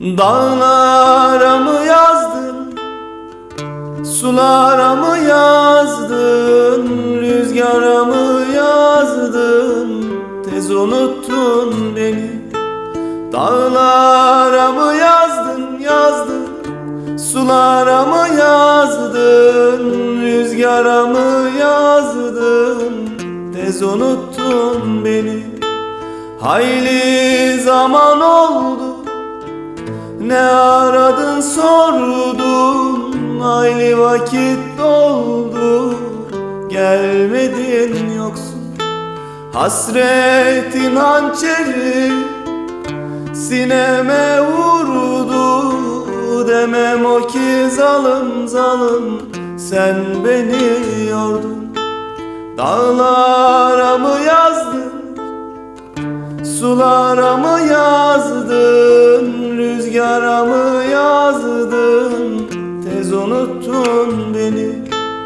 Dağlara mı yazdın? Sulara mı yazdın? Rüzgara mı yazdın? Tez unuttun beni. Dağlara mı yazdın? Yazdın. Sulara mı yazdın? Rüzgara mı yazdın? Tez unuttun beni. Hayli zaman oldu ne aradın sordun Hayli vakit doldu. Gelmedin yoksun Hasretin hançeri Sineme vurdu Demem o ki zalım zalım. Sen beni yordun Dağlara mı yazdın? Sulara mı yazdın, rüzgara mı yazdın Tez unuttun beni